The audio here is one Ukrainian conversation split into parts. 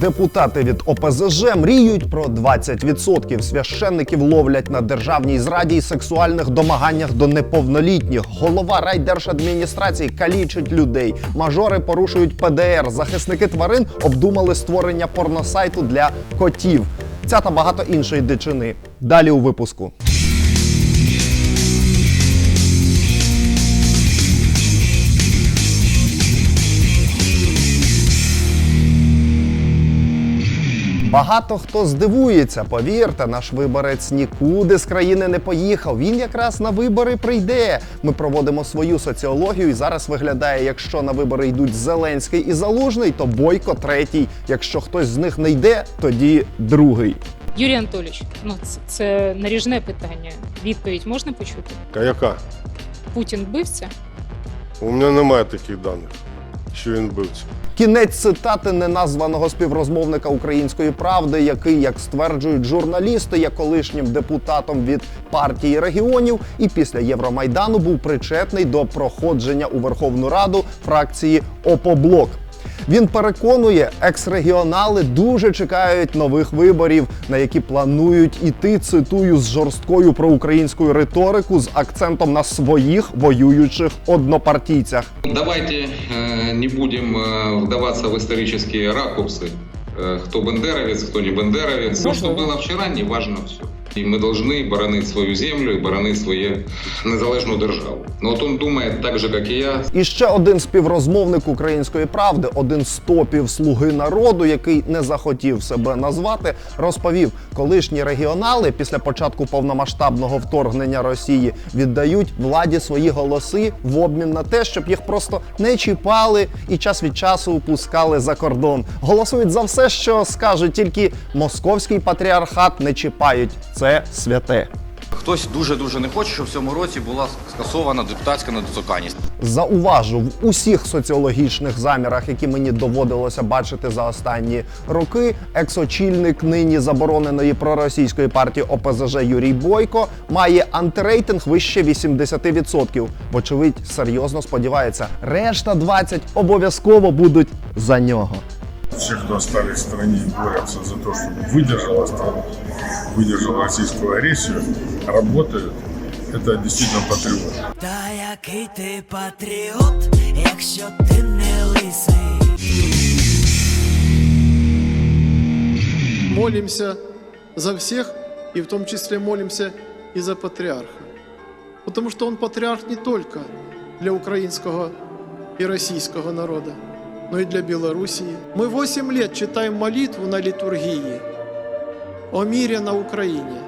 Депутати від ОПЗЖ мріють про 20%. Священників ловлять на державній зраді і сексуальних домаганнях до неповнолітніх. Голова райдержадміністрації калічить людей. Мажори порушують ПДР. Захисники тварин обдумали створення порносайту для котів. Ця та багато іншої дичини. Далі у випуску. Багато хто здивується, повірте, наш виборець нікуди з країни не поїхав. Він якраз на вибори прийде. Ми проводимо свою соціологію, і зараз виглядає, якщо на вибори йдуть Зеленський і Залужний, то Бойко третій. Якщо хтось з них не йде, тоді другий. Юрій Анатолійович, ну це, це наріжне питання. Відповідь можна почути? А яка? Путін вбивця? У мене немає таких даних, що він вбивця. Кінець цитати неназваного співрозмовника української правди, який, як стверджують журналісти, є колишнім депутатом від партії регіонів, і після Євромайдану був причетний до проходження у Верховну Раду фракції ОПОБЛОК. Він переконує, екс-регіонали дуже чекають нових виборів, на які планують іти. Цитую з жорсткою проукраїнською риторику з акцентом на своїх воюючих однопартійцях. Давайте э, не будем э, вдаваться в исторические ракурсы. Э, Кто бандеровец, кто не бандеровец. То, что было вчера, не важно все. І ми повинні боронити свою землю і боронити своє незалежну державу. Ну от він думає так же, як і я, І ще один співрозмовник української правди, один з топів слуги народу, який не захотів себе назвати, розповів, колишні регіонали після початку повномасштабного вторгнення Росії віддають владі свої голоси в обмін на те, щоб їх просто не чіпали і час від часу пускали за кордон. Голосують за все, що скажуть, тільки московський патріархат не чіпають. Це святе. Хтось дуже дуже не хоче, щоб в цьому році була скасована депутатська недоторканність. Зауважу в усіх соціологічних замірах, які мені доводилося бачити за останні роки. Екс-очільник нині забороненої проросійської партії ОПЗЖ Юрій Бойко має антирейтинг вище 80%. Вочевидь, серйозно сподівається, решта 20 обов'язково будуть за нього. Все, кто остались в стране и борются за то, чтобы выдержала страну, выдержала российскую агрессию, работают. Это действительно патриоты. Та який ти патріот, якщо ти не лисий. молимся за всех, и в том числе молимся и за патриарха. Потому что он патриарх не только для украинского и российского народа, но и для Белоруссии. Мы 8 лет читаем молитву на литургии о мире на Украине.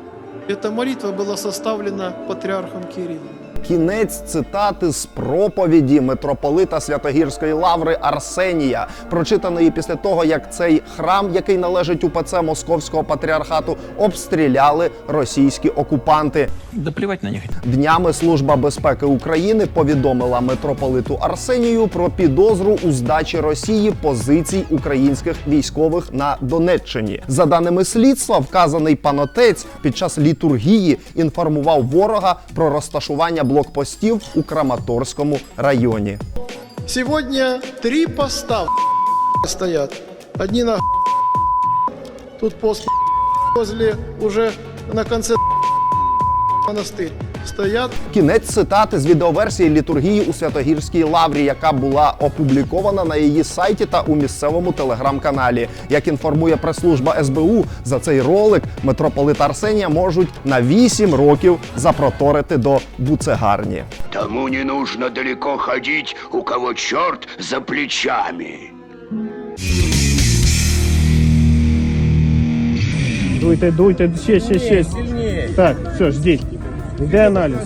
Эта молитва была составлена патриархом Кириллом. Кінець цитати з проповіді митрополита Святогірської лаври Арсенія, прочитаної після того, як цей храм, який належить УПЦ Московського патріархату, обстріляли російські окупанти. Да плевать на них. Днями Служба безпеки України повідомила митрополиту Арсенію про підозру у здачі Росії позицій українських військових на Донеччині. За даними слідства, вказаний панотець під час літургії інформував ворога про розташування блокпостів у Краматорському районі. Сьогодні три поста стоять. Одні на тут пост возле уже на конце монастырь стоят. Кінець цитати з відеоверсії літургії у Святогірській лаврі, яка була опублікована на її сайті та у місцевому телеграм-каналі. Як інформує прес-служба СБУ, за цей ролик митрополита Арсенія можуть на 8 років запроторити до буцегарні. Тому не нужно далеко ходить, у кого черт за плечами. Дуйте, дуйте, ще, ще, ще. Так, все, ждіть. Йде аналіз.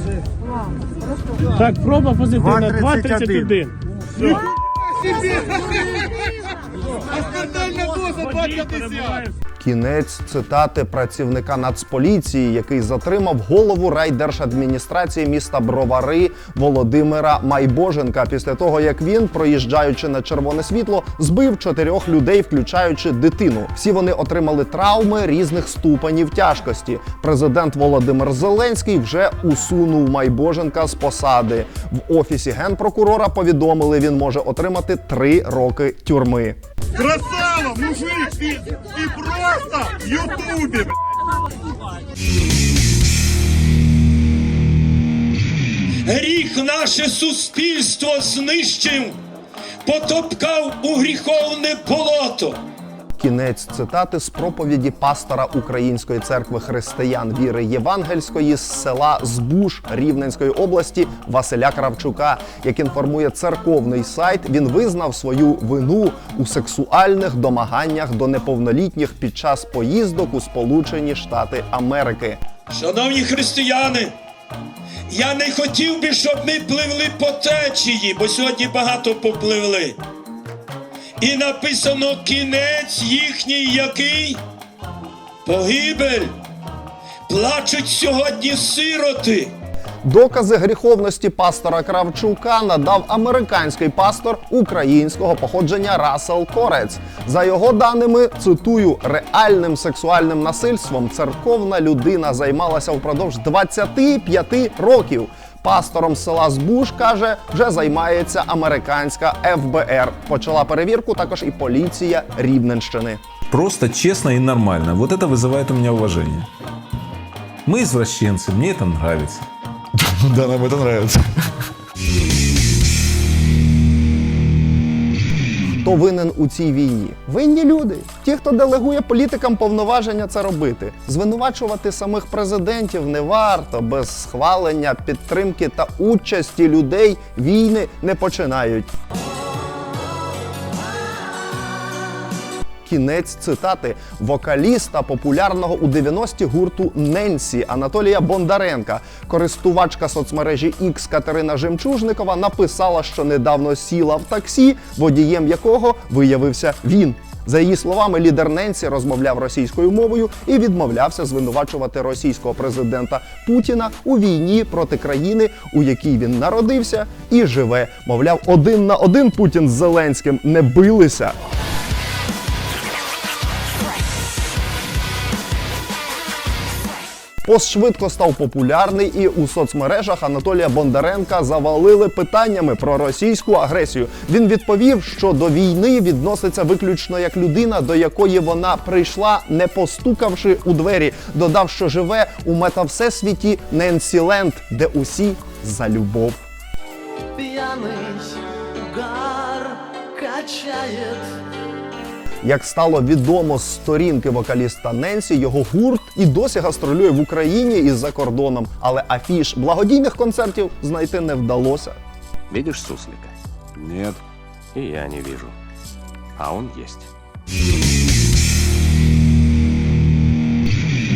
Так, проба позитивна, 2,31. Все. А стандартна доза 2,50. Кінець цитати працівника Нацполіції, який затримав голову райдержадміністрації міста Бровари Володимира Майбоженка після того, як він, проїжджаючи на червоне світло, збив чотирьох людей, включаючи дитину. Всі вони отримали травми різних ступенів тяжкості. Президент Володимир Зеленський вже усунув Майбоженка з посади. В офісі генпрокурора повідомили, він може отримати три роки тюрми. Красава, мужик, ти, ти просто в Ютубі. Гріх наше суспільство знищив, потопкав у гріховне болото. Кінець цитати з проповіді пастора Української церкви християн віри Євангельської з села Збуш Рівненської області Василя Кравчука. Як інформує церковний сайт, він визнав свою вину у сексуальних домаганнях до неповнолітніх під час поїздок у Сполучені Штати Америки. Шановні християни, я не хотів би, щоб ми пливли по течії, бо сьогодні багато попливли. І написано кінець їхній який? Погибель. Плачуть сьогодні сироти. Докази гріховності пастора Кравчука надав американський пастор українського походження Рассел Корець. За його даними, цитую, реальним сексуальним насильством церковна людина займалася впродовж 25 років. Пастором села Збуш каже, вже займається американська ФБР. Почала перевірку також і поліція Рівненщини. Просто честно и нормально. Вот это вызывает у меня уважение. Мы извращенцы, мне это нравится. Да, нам это нравится. Хто винен у цій війні? Винні люди. Ті, хто делегує політикам повноваження це робити. Звинувачувати самих президентів не варто. Без схвалення, підтримки та участі людей війни не починають. Кінець цитати вокаліста популярного у 90-ті гурту Ненсі Анатолія Бондаренка. Користувачка соцмережі X Катерина Жемчужникова написала, що недавно сіла в таксі, водієм якого виявився він. За її словами, лідер Ненсі розмовляв російською мовою і відмовлявся звинувачувати російського президента Путіна у війні проти країни, у якій він народився і живе. Мовляв, один на один Путін з Зеленським не билися. Пост швидко став популярний, і у соцмережах Анатолія Бондаренка завалили питаннями про російську агресію. Він відповів, що до війни відноситься виключно як людина, до якої вона прийшла, не постукавши у двері. Додав, що живе у метавсесвіті Ненсіленд, де усі за любов. Пьяный угар качает Як стало відомо з сторінки вокаліста Ненсі, його гурт і досі гастролює в Україні і за кордоном, але афіш благодійних концертів знайти не вдалося. Видишь суслика? Нет. И я не вижу. А он есть.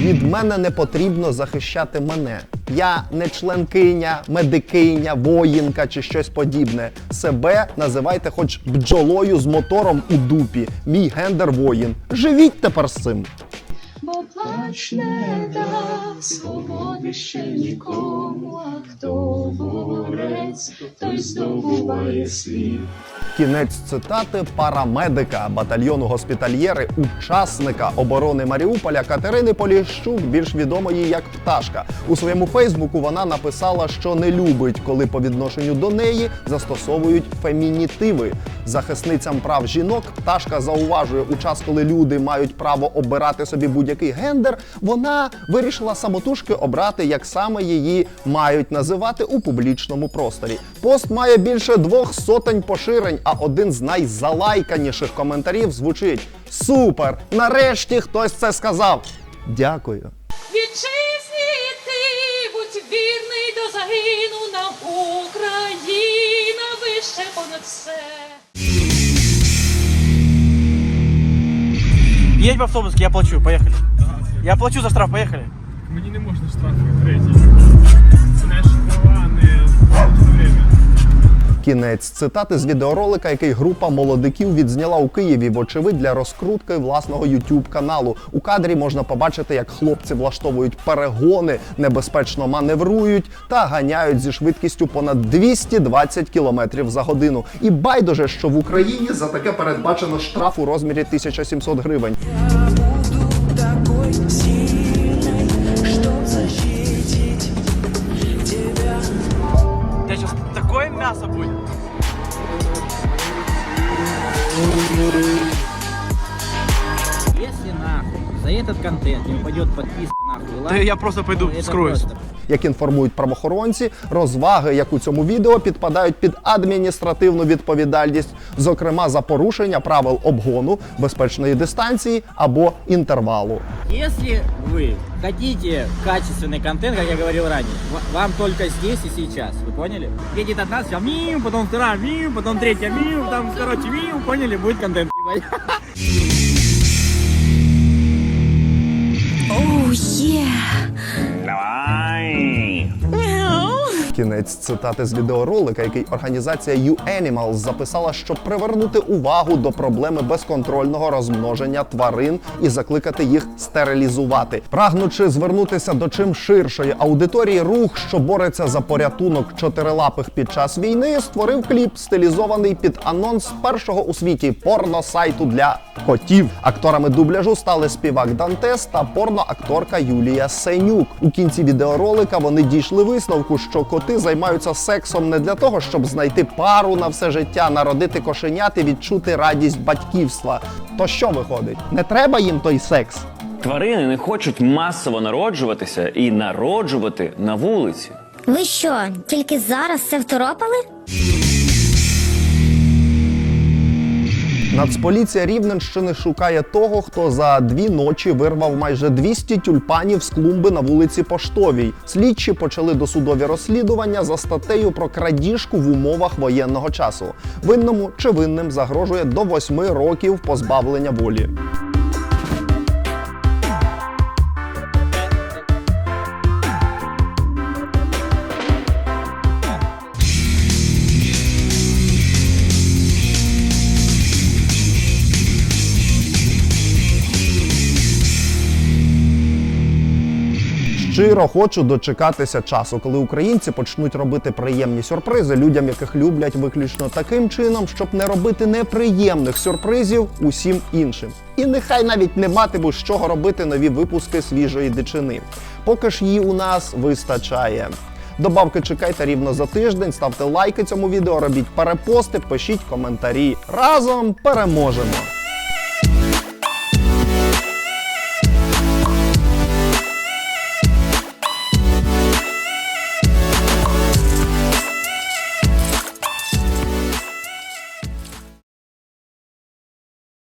Від мене не потрібно захищати мене. Я не членкиня, медикиня, воїнка чи щось подібне. Себе називайте хоч бджолою з мотором у дупі. Мій гендер воїн. Живіть тепер з цим. Бо плач не дасть свободи ще нікому, борець, той здобуває світ. Кінець цитати парамедика батальйону госпітальєри, учасника оборони Маріуполя Катерини Поліщук, більш відомої як Пташка. У своєму Фейсбуку вона написала, що не любить, коли по відношенню до неї застосовують фемінітиви. Захисницям прав жінок пташка зауважує у час, коли люди мають право обирати собі будь-який гендер. Вона вирішила самотужки обрати, як саме її мають називати у публічному просторі. Пост має більше двох сотень поширень, а один з найзалайканіших коментарів звучить: Супер! Нарешті хтось це сказав. Дякую. Вітчизні ти, будь вірний до загину на Україна вище понад все. Едь в автобус, я плачу, поехали. Я плачу за штраф, поехали. Мені не можна штрафи Кінець цитати з відеоролика, який група молодиків відзняла у Києві, вочевидь для розкрутки власного youtube каналу. У кадрі можна побачити, як хлопці влаштовують перегони, небезпечно маневрують та ганяють зі швидкістю понад 220 км за годину. І байдуже, що в Україні за таке передбачено штраф у розмірі 1700 гривень. görüşürüz. за этот контент не упадет подписка нахуй, Да я просто пойду это скроюсь. просто Як інформують правоохоронці, розваги, як у цьому відео, підпадають під адміністративну відповідальність, зокрема за порушення правил обгону, безпечної дистанції або інтервалу. Если вы хотите качественный контент, как я говорил ранее, ва- вам только здесь и сейчас, вы поняли? Едет одна, все миу, потом вторая миу, потом третья миу, там, короче, миу, поняли, будет контент. ебать. Оу, е. Кінець цитати з відеоролика, який організація U-Animals записала, щоб привернути увагу до проблеми безконтрольного розмноження тварин і закликати їх стерилізувати, прагнучи звернутися до чим ширшої аудиторії, рух, що бореться за порятунок чотирилапих під час війни, створив кліп, стилізований під анонс першого у світі порно-сайту для котів. Акторами дубляжу стали співак Дантес та порноакторка Юлія Сенюк. У кінці відеоролика вони дійшли висновку, що коти займаються сексом не для того, щоб знайти пару на все життя, народити кошенят і відчути радість батьківства. То що виходить? Не треба їм той секс. Тварини не хочуть масово народжуватися і народжувати на вулиці. Ви що, тільки зараз це второпали? Нацполіція Рівненщини шукає того, хто за дві ночі вирвав майже 200 тюльпанів з клумби на вулиці Поштовій. Слідчі почали досудові розслідування за статтею про крадіжку в умовах воєнного часу. Винному чи винним загрожує до восьми років позбавлення волі. Щиро хочу дочекатися часу, коли українці почнуть робити приємні сюрпризи людям, яких люблять виключно таким чином, щоб не робити неприємних сюрпризів усім іншим. І нехай навіть не матимуть з чого робити нові випуски свіжої дичини. Поки ж її у нас вистачає. Добавки чекайте рівно за тиждень, ставте лайки цьому відео, робіть перепости, пишіть коментарі. Разом переможемо!